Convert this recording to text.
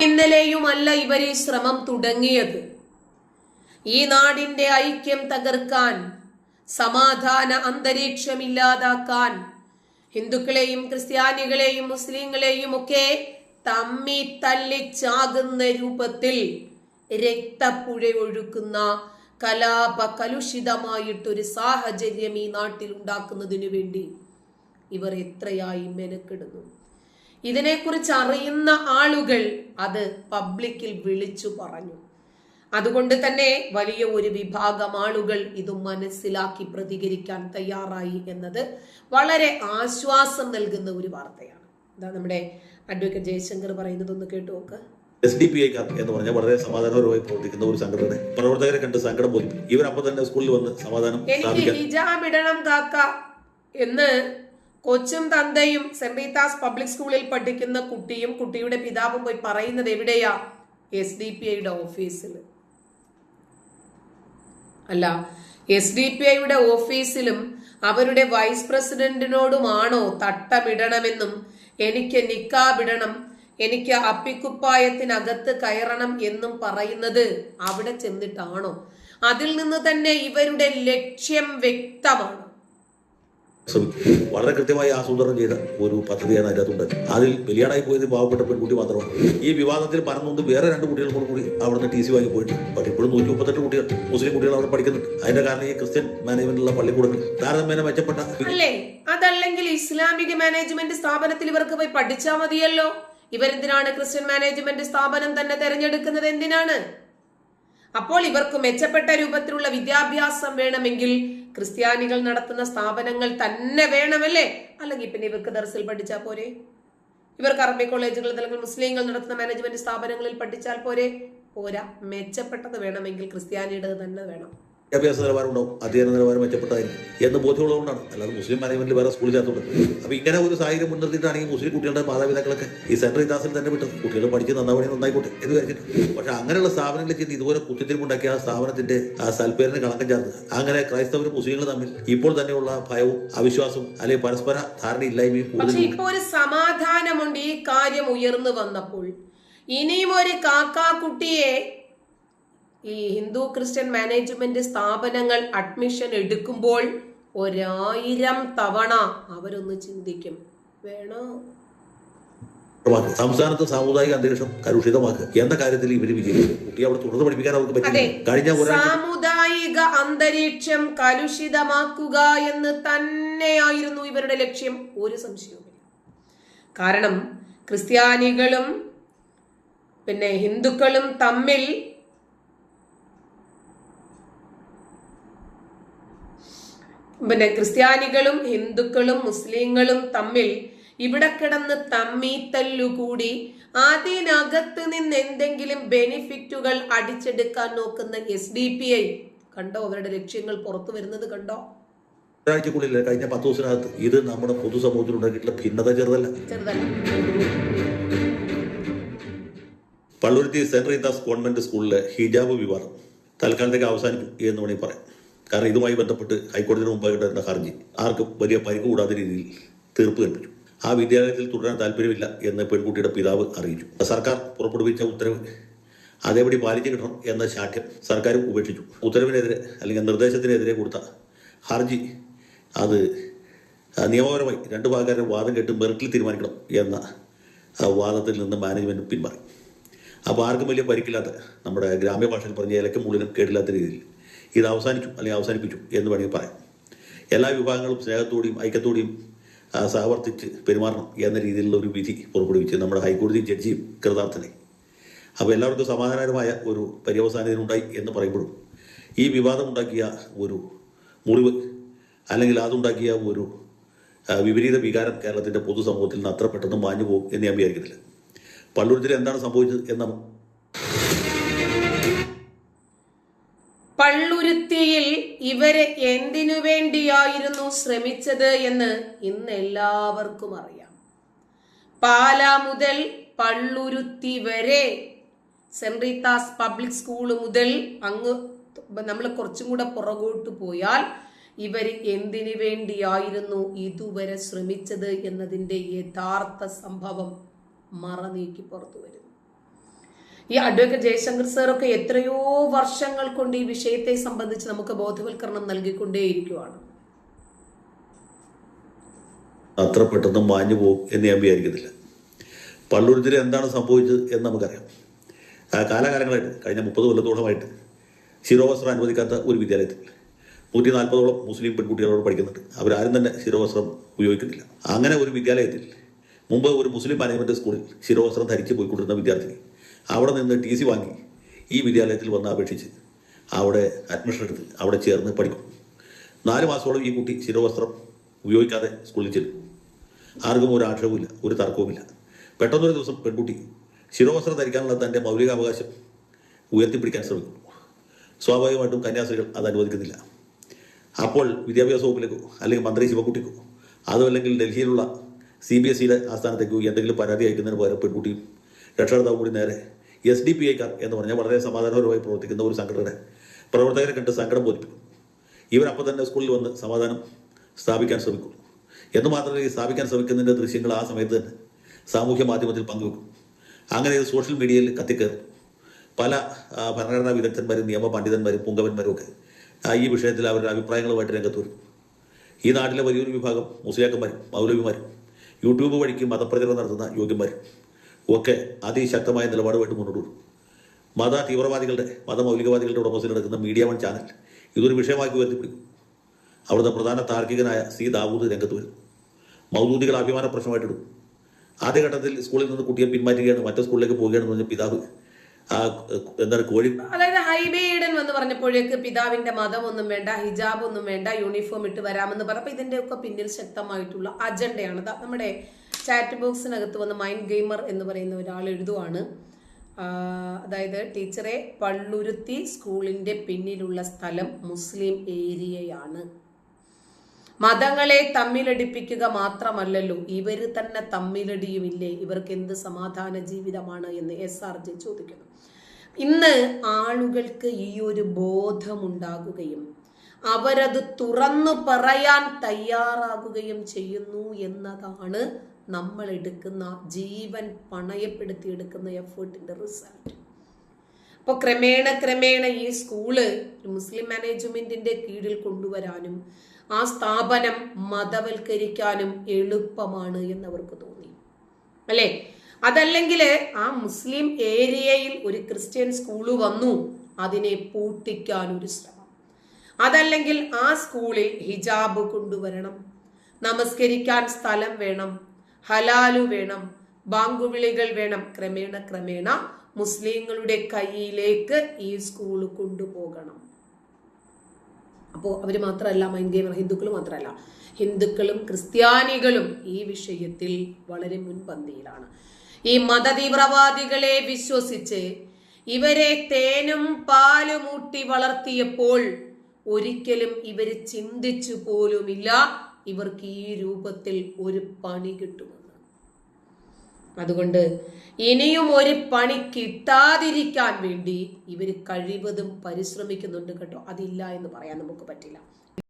ഇന്നലെയുമല്ല ഇവർ ശ്രമം തുടങ്ങിയത്. ഈ നാടിന്റെ ഐക്യം തകർക്കാൻ സമാധാന അന്തരീക്ഷമില്ലാതാക്കാൻ ഹിന്ദുക്കളെയും ക്രിസ്ത്യാനികളെയും മുസ്ലിങ്ങളെയും ഒക്കെ തമ്മി തല്ലിച്ചാകുന്ന രൂപത്തിൽ രക്തപ്പുഴ ഒഴുക്കുന്ന കലാപ കലുഷിതമായിട്ടൊരു സാഹചര്യം ഈ നാട്ടിൽ ഉണ്ടാക്കുന്നതിനു വേണ്ടി ഇവർ എത്രയായി മെനക്കെടുന്നു? ഇതിനെക്കുറിച്ച് അറിയുന്ന ആളുകൾ അത് പബ്ലിക്കിൽ വിളിച്ചു പറഞ്ഞു. അതുകൊണ്ട് തന്നെ വലിയ ഒരു വിഭാഗം ആളുകൾ ഇത് മനസ്സിലാക്കി പ്രതികരിക്കാൻ തയ്യാറായി എന്നത് വളരെ ആശ്വാസം നൽകുന്ന ഒരു വാർത്തയാണ്. ഇതാ നമ്മുടെ അഡ്വക്കേറ്റ് ജയശങ്കർ പറയുന്നത് ഒന്ന് കേട്ടു നോക്ക്. എസ് ഡി പി ഐ എന്ന് പറഞ്ഞാൽ വളരെ സമാധാനപരമായി പ്രവർത്തിക്കുന്ന ഒരു സംഘടന. പ്രവർത്തകരെ കണ്ട് സങ്കടം പോലും. ഇവരപ്പോ തന്നെ സ്കൂളിൽ വന്ന് സമാധാനം ഹിജാബ് ഇടണം കാക്ക എന്ന് കൊച്ചും തന്തയും സെന്റ് റീത്താസ് പബ്ലിക് സ്കൂളിൽ പഠിക്കുന്ന കുട്ടിയും കുട്ടിയുടെ പിതാവും പോയി പറയുന്നത് എവിടെയാ? എസ് ഡി പി ഐയുടെ ഓഫീസിൽ. അല്ല എസ് ഡി പി ഐയുടെ ഓഫീസിലും അവരുടെ വൈസ് പ്രസിഡന്റിനോടുമാണോ തട്ടമിടണമെന്നും എനിക്ക് നിക്കാബിടണം എനിക്ക് അപ്പിക്കുപ്പായത്തിനകത്ത് കയറണം എന്നും പറയുന്നത് അവിടെ ചെന്നിട്ടാണോ? അതിൽ നിന്ന് തന്നെ ഇവരുടെ ലക്ഷ്യം വ്യക്തമാണ്. വളരെ കൃത്യമായി ആസൂത്രണം ചെയ്ത ഒരു പദ്ധതിയാണ് അതിനകത്തുണ്ട്. അതിൽ ബലിയാടായി പോയത് പാവപ്പെട്ട പെൺകുട്ടി മാത്രമാണ്. ഈ വിവാദത്തിൽ പറഞ്ഞുകൊണ്ട് വേറെ രണ്ട് കുട്ടികൾ കൂടെ കൂടി അവിടുന്ന് ടി സി വാങ്ങി പോയിട്ട് പക്ഷേ ഇപ്പോഴും നൂറ്റി മുപ്പത്തെട്ട് കുട്ടികൾ മുസ്ലിം കുട്ടികൾ അവിടെ പഠിക്കുന്നുണ്ട്. അതിന്റെ കാരണം ഈ ക്രിസ്ത്യൻ മാനേജ്മെന്റുള്ള പള്ളിക്കൂടങ്ങൾ. താരതമ്യേന മെച്ചപ്പെട്ട അല്ലേ? അതല്ലെങ്കിൽ ഇസ്ലാമിക മാനേജ്മെന്റ് സ്ഥാപനത്തിൽ ഇവർക്ക് പോയി പഠിച്ചാൽ മതിയല്ലോ? ഇവരെന്തിനാണ് ക്രിസ്ത്യൻ മാനേജ്മെന്റ് സ്ഥാപനം തന്നെ തെരഞ്ഞെടുക്കുന്നത്? എന്തിനാണ്? അപ്പോൾ ഇവർക്ക് മെച്ചപ്പെട്ട രൂപത്തിലുള്ള വിദ്യാഭ്യാസം വേണമെങ്കിൽ ക്രിസ്ത്യാനികൾ നടത്തുന്ന സ്ഥാപനങ്ങൾ തന്നെ വേണമല്ലേ? അല്ലെങ്കിൽ പിന്നെ ഇവർക്ക് ദർസിൽ പഠിച്ചാൽ പോരെ? ഇവർക്ക് അറബി കോളേജുകൾ അല്ലെങ്കിൽ മുസ്ലിങ്ങൾ നടത്തുന്ന മാനേജ്മെന്റ് സ്ഥാപനങ്ങളിൽ പഠിച്ചാൽ പോരെ? പോരാ. മെച്ചപ്പെട്ടത് വേണമെങ്കിൽ ക്രിസ്ത്യാനിയുടെ തന്നെ വേണം. വിദ്യാഭ്യാസ നിലവാരം ഉണ്ടാവും അധ്യയന നിലവാരം മെച്ചപ്പെട്ടതായിരിക്കും. എന്ന് ബോധ്യമുള്ളതുകൊണ്ടാണ്. അല്ലാതെ മുസ്ലിം മാനേജ്മെന്റിൽ വേറെ സ്കൂളിൽ ചേർത്തുണ്ട് അപ്പൊ ഇങ്ങനെ ഒരു സാഹചര്യം മുൻനിർത്തിയിട്ടാണ് ഈ മുസ്ലിം കുട്ടികളുടെ മാതാപിതാക്കളൊക്കെ ഈ സെൻട്രൽ ഇതാസിൽ തന്നെ വിട്ടത്. കുട്ടികൾ പഠിച്ച് നന്നാവണി നന്നായിക്കോട്ടെ എന്ന് വിചാരിച്ചിട്ട്. പക്ഷെ അങ്ങനെയുള്ള സ്ഥാപനങ്ങളിൽ ചെന്ന് ഇതുപോലെ കുത്തിത്തിരിപ്പുണ്ടാക്കിയ ആ സ്ഥാപനത്തിന്റെ ആ സൽപ്പേരിന് കളങ്കം ചേർന്ന് അങ്ങനെ ക്രൈസ്തവരും മുസ്ലിങ്ങളും തമ്മിൽ ഇപ്പോൾ തന്നെയുള്ള ഭയവും അവിശ്വാസവും അല്ലെങ്കിൽ പരസ്പര ധാരണയില്ലായ്മയും ഒരു സമാധാനമുണ്ട് ഈ കാര്യം ഉയർന്നു വന്നപ്പോൾ. ഇനിയും ഒരു കാക്കാ കുട്ടിയെ ഈ ഹിന്ദു ക്രിസ്ത്യൻ മാനേജ്മെന്റ് സ്ഥാപനങ്ങൾ അഡ്മിഷൻ എടുക്കുമ്പോൾ ഒരായിരം തവണ അവരൊന്ന് ചിന്തിക്കും. വേണോ. സംസ്ഥാനത്ത് സാമുദായിക അന്തരീക്ഷം കലുഷിതമാക്കുക. എന്ന കാര്യത്തിൽ ഇവർ വിജയിക്കും. കുട്ടിയെ അവിടെ തുടർന്ന് പഠിപ്പിക്കാൻ അവർക്ക് അതെ. പറ്റില്ല കഴിഞ്ഞ സാമുദായിക അന്തരീക്ഷം കലുഷിതമാക്കുക എന്ന് തന്നെയായിരുന്നു ഇവരുടെ ലക്ഷ്യം. ഒരു സംശയവുമില്ല. കാരണം ക്രിസ്ത്യാനികളും പിന്നെ ഹിന്ദുക്കളും തമ്മിൽ പിന്നെ ക്രിസ്ത്യാനികളും ഹിന്ദുക്കളും മുസ്ലിങ്ങളും തമ്മിൽ ഇവിടെ കിടന്ന് തമ്മി തല്ലുകൂടി അതിനകത്ത് നിന്ന് എന്തെങ്കിലും ബെനിഫിറ്റുകൾ അടിച്ചെടുക്കാൻ നോക്കുന്ന എസ് ഡി പി ഐ. കണ്ടോ അവരുടെ ലക്ഷ്യങ്ങൾ പുറത്തു വരുന്നത് കണ്ടോ? ഒരാഴ്ചക്കുള്ളിൽ കഴിഞ്ഞ പത്ത് ദിവസത്തിനകത്ത് ഇത് നമ്മുടെ പൊതുസമൂഹത്തിൽ ഉണ്ടാക്കിയിട്ടുള്ള ഭിന്നത ചെറുതല്ല. ചെറുതല്ല. പള്ളുരുത്തി സെന്റ് റീതാസ് ഗവൺമെന്റ് സ്കൂളിലെ ഹിജാബ് വിവാദം തൽക്കാലത്തേക്ക് അവസാനിക്കും എന്ന് വേണമെങ്കിൽ പറയാം. കാരണം ഇതുമായി ബന്ധപ്പെട്ട് ഹൈക്കോടതിയുടെ മുമ്പായി കിടന്ന ഹർജി ആർക്കും വലിയ പരിക്ക് കൂടാത്ത രീതിയിൽ തീർപ്പ് കൽപ്പിച്ചു. ആ വിദ്യാലയത്തിൽ തുടരാൻ താല്പര്യമില്ല എന്ന് പെൺകുട്ടിയുടെ പിതാവ് അറിയിച്ചു. സർക്കാർ പുറപ്പെടുവിച്ച ഉത്തരവ് അതേപടി പാലിച്ചു കിട്ടണം എന്ന ശാഠ്യം സർക്കാരും ഉപേക്ഷിച്ചു. ഉത്തരവിനെതിരെ അല്ലെങ്കിൽ നിർദ്ദേശത്തിനെതിരെ കൊടുത്ത ഹർജി അത് നിയമപരമായി രണ്ട് ഭാഗക്കാരുടെ വാദം കേട്ട് മെറിറ്റിൽ തീരുമാനിക്കണം എന്ന വാദത്തിൽ നിന്ന് മാനേജ്മെന്റ് പിന്മാറി. അപ്പോൾ ആർക്കും വലിയ പരിക്കില്ലാത്ത നമ്മുടെ ഗ്രാമ്യഭാഷയിൽ പറഞ്ഞ ഇലക്കും മുള്ളിനും കേടില്ലാത്ത രീതിയിൽ ഇത് അവസാനിച്ചു അല്ലെങ്കിൽ അവസാനിപ്പിച്ചു എന്ന് വേണമെങ്കിൽ പറയാം. എല്ലാ വിഭാഗങ്ങളും സ്നേഹത്തോടെയും ഐക്യത്തോടെയും സഹവർത്തിച്ച് പെരുമാറണം എന്ന രീതിയിലുള്ള ഒരു വിധി പുറപ്പെടുവിച്ച് നമ്മുടെ ഹൈക്കോടതി ജഡ്ജിയും കൃതാർത്ഥനെ അപ്പോൾ എല്ലാവർക്കും സമാധാനപരമായ ഒരു പര്യവസാനം ഇതിനുണ്ടായി എന്ന് പറയുമ്പോഴും ഈ വിവാദം ഉണ്ടാക്കിയ ഒരു മുറിവ് അല്ലെങ്കിൽ അതുണ്ടാക്കിയ ഒരു വിപരീത വികാരം കേരളത്തിന്റെ പൊതുസമൂഹത്തിൽ നിന്ന് അത്ര പെട്ടെന്ന് മാഞ്ഞു പോകും എന്ന് ഞാൻ വിചാരിക്കുന്നില്ല. പള്ളുരുത്തിൽ എന്താണ് സംഭവിച്ചത് എന്ന് നമുക്ക് പള്ളുരുത്തിയിൽ ഇവർ എന്തിനു വേണ്ടിയായിരുന്നു ശ്രമിച്ചത് എന്ന് ഇന്ന് എല്ലാവർക്കും അറിയാം. പാല മുതൽ പള്ളുരുത്തി വരെ സെന്റ് പബ്ലിക് സ്കൂൾ മുതൽ അങ്ങ് നമ്മൾ കുറച്ചും കൂടെ പുറകോട്ട് പോയാൽ ഇവർ എന്തിനു വേണ്ടിയായിരുന്നു ഇതുവരെ ശ്രമിച്ചത് എന്നതിന്റെ യഥാർത്ഥ സംഭവം മറനീക്കി പുറത്തു വരുന്നു. ഈ അഡ്വക്കേറ്റ് ജയശങ്കർ സാറൊക്കെ എത്രയോ വർഷങ്ങൾ കൊണ്ട് ഈ വിഷയത്തെ സംബന്ധിച്ച് നമുക്ക് ബോധവൽക്കരണം നൽകിക്കൊണ്ടേയിരിക്കുവാണ്. അത്ര പെട്ടെന്ന് മാഞ്ഞു പോകും എന്ന് ഞാൻ വിചാരിക്കുന്നില്ല പള്ളുരുത്തിൽ എന്താണ് സംഭവിച്ചത് എന്ന് നമുക്കറിയാം. കാലാകാലങ്ങളായിട്ട് കഴിഞ്ഞ മുപ്പത് കൊല്ലത്തോളമായിട്ട് ശിരോവസ്ത്രം അനുവദിക്കാത്ത ഒരു വിദ്യാലയത്തിൽ നൂറ്റി നാൽപ്പതോളം മുസ്ലിം പെൺകുട്ടികളോട് പഠിക്കുന്നുണ്ട്. അവരാരും തന്നെ ശിരോവസ്ത്രം ഉപയോഗിക്കുന്നില്ല. അങ്ങനെ ഒരു വിദ്യാലയത്തിൽ മുമ്പ് ഒരു മുസ്ലിം മാനേജ്മെന്റ് സ്കൂളിൽ ശിരോവസ്ത്രം ധരിച്ച് പോയിക്കൊണ്ടിരുന്ന വിദ്യാർത്ഥിനി അവിടെ നിന്ന് ടി സി വാങ്ങി. ഈ വിദ്യാലയത്തിൽ വന്ന് അപേക്ഷിച്ച്. അവിടെ അഡ്മിഷൻ എടുത്ത് അവിടെ ചേർന്ന് പഠിക്കും. നാല് മാസത്തോളം ഈ കുട്ടി ശിരോവസ്ത്രം ഉപയോഗിക്കാതെ സ്കൂളിൽ ചെല്ലും. ആർക്കും ഒരു ആക്ഷേപമില്ല ഒരു തർക്കവുമില്ല. പെട്ടെന്നൊരു ദിവസം പെൺകുട്ടി ശിരോവസ്ത്രം ധരിക്കാനുള്ള തന്റെ മൗലികാവകാശം ഉയർത്തിപ്പിടിക്കാൻ ശ്രമിക്കും സ്വാഭാവികമായിട്ടും കന്യാസ്ത്രീകൾ അത് അനുവദിക്കുന്നില്ല. അപ്പോൾ വിദ്യാഭ്യാസ വകുപ്പിലേക്കോ അല്ലെങ്കിൽ മന്ത്രി ശിവക്കുട്ടിക്കോ അതോ അല്ലെങ്കിൽ ഡൽഹിയിലുള്ള സി ബി എസ് സിയുടെ ആസ്ഥാനത്തേക്കോ എന്തെങ്കിലും പരാതി അയക്കുന്നതിന് പകരം പെൺകുട്ടിയും രക്ഷകർത്താവ് കൂടി നേരെ എസ് ഡി പി ഐക്കാർ എന്ന് പറഞ്ഞാൽ വളരെ സമാധാനപരമായി പ്രവർത്തിക്കുന്ന ഒരു സംഘടനയുടെ പ്രവർത്തകരെ കണ്ട് സങ്കടം ബോധിപ്പിക്കും. ഇവരപ്പോൾ തന്നെ സ്കൂളിൽ വന്ന് സമാധാനം സ്ഥാപിക്കാൻ ശ്രമിക്കുന്നു എന്ന് മാത്രമല്ല ഈ സ്ഥാപിക്കാൻ ശ്രമിക്കുന്നതിന്റെ ദൃശ്യങ്ങൾ ആ സമയത്ത് തന്നെ സാമൂഹ്യ മാധ്യമത്തിൽ പങ്കുവെക്കും. അങ്ങനെ ഇത് സോഷ്യൽ മീഡിയയിൽ കത്തിക്കയറും പല ഭരണഘടനാ വിദഗ്ധന്മാരും നിയമ പണ്ഡിതന്മാരും പുങ്കവന്മാരും ഒക്കെ ഈ വിഷയത്തിൽ അവരുടെ അഭിപ്രായങ്ങളുമായിട്ട് രംഗത്ത് വരും. ഈ നാട്ടിലെ വലിയൊരു വിഭാഗം മുസ്ലിയാക്കന്മാരും മൗലവിമാരും യൂട്യൂബ് വഴിക്ക് മതപ്രചരണം നടത്തുന്ന യോഗ്യന്മാരും ഒക്കെ അതിശക്തമായ നിലപാടുമായിട്ട് മുന്നോട്ട് വരും. മത തീവ്രവാദികളുടെ മതമൗലികവാദികളുടെ ഉടമസ്ഥയിൽ നടക്കുന്ന മീഡിയ വൺ ചാനൽ ഇതൊരു വിഷയമാക്കി ഉയർത്തിപ്പിടിക്കും. അവിടുത്തെ പ്രധാന താർക്കികനായ സി ദാവൂദ് രംഗത്ത് വരും. മൗദൂദികൾ അഭിമാന പ്രശ്നമായിട്ടിടും ആദ്യഘട്ടത്തിൽ സ്കൂളിൽ നിന്ന് കുട്ടിയെ പിന്മാറ്റുകയാണ് മറ്റേ സ്കൂളിലേക്ക് പോവുകയാണെന്ന് പറഞ്ഞ പിതാവ്. എന്താണ് കോഴി അതായത് ഹൈബേ ഈഡൻ എന്ന് പറഞ്ഞപ്പോഴേക്ക് പിതാവിന്റെ മതം ഒന്നും വേണ്ട ഹിജാബ് ഒന്നും വേണ്ട യൂണിഫോം ഇട്ട് വരാമെന്ന് പറഞ്ഞപ്പോൾ ഇതിന്റെ ഒക്കെ പിന്നിൽ ശക്തമായിട്ടുള്ള അജണ്ടയാണ്. നമ്മുടെ ചാറ്റ് ബോക്സിനകത്ത് വന്ന് മൈൻഡ് ഗെയിമർ എന്ന് പറയുന്ന ഒരാൾ എഴുതുവാണ്. അതായത് ടീച്ചറെ പള്ളുരുത്തി സ്കൂളിന്റെ പിന്നിലുള്ള സ്ഥലം മുസ്ലിം ഏരിയയാണ്. മതങ്ങളെ തമ്മിലടിപ്പിക്കുക മാത്രമല്ലല്ലോ ഇവർ തന്നെ തമ്മിലടിയുമില്ലേ? ഇവർക്ക് എന്ത് സമാധാന ജീവിതമാണ് എന്ന് എസ് ആർ ജെ ചോദിക്കുന്നു. ഇന്ന് ആളുകൾക്ക് ഈ ഒരു ബോധമുണ്ടാകുകയും അവരത് തുറന്നു പറയാൻ തയ്യാറാകുകയും ചെയ്യുന്നു എന്നതാണ് നമ്മൾ എടുക്കുന്ന ജീവൻ പണയപ്പെടുത്തി എടുക്കുന്ന എഫേർട്ടിന്റെ റിസൾട്ട്. അപ്പോൾ ക്രമേണ ക്രമേണ ഈ സ്കൂൾ മുസ്ലിം മാനേജ്മെന്റിന്റെ കീഴിൽ കൊണ്ടുവരാനും ആ സ്ഥാപനം മതവൽക്കരിക്കാനും എളുപ്പമാണ് എന്നവർക്ക് തോന്നി. അല്ലേ? അതല്ലെങ്കിൽ ആ മുസ്ലിം ഏരിയയിൽ ഒരു ക്രിസ്ത്യൻ സ്കൂൾ വന്നു അതിനെ പൂട്ടിക്കാൻ ഒരു ശ്രമം. അതല്ലെങ്കിൽ ആ സ്കൂളിൽ ഹിജാബ് കൊണ്ടുവരണം നമസ്കരിക്കാൻ സ്ഥലം വേണം ഹലാലു വേണം ബാങ്കുവിളികൾ വേണം. ക്രമേണ ക്രമേണ മുസ്ലിങ്ങളുടെ കയ്യിലേക്ക് ഈ സ്കൂൾ കൊണ്ടുപോകണം. അപ്പോൾ അവർ മാത്രമല്ല മൈൻഡ് ഗെയിമർ ഹിന്ദുക്കൾ മാത്രമല്ല ഹിന്ദുക്കളും ക്രിസ്ത്യാനികളും ഈ വിഷയത്തിൽ വളരെ മുൻപന്തിയിലാണ്. ഈ മതതീവ്രവാദികളെ വിശ്വസിച്ച് ഇവരെ തേനും പാലും ഊട്ടി വളർത്തിയപ്പോൾ ഒരിക്കലും ഇവർ ചിന്തിച്ചു പോലുമില്ല. ഇവർക്ക് ഈ രൂപത്തിൽ ഒരു പണി കിട്ടുമെന്ന്. അതുകൊണ്ട് ഇനിയും ഒരു പണി കിട്ടാതിരിക്കാൻ വേണ്ടി ഇവർ കഴിവതും പരിശ്രമിക്കുന്നുണ്ട് കേട്ടോ. അതില്ല എന്ന് പറയാൻ നമുക്ക് പറ്റില്ല.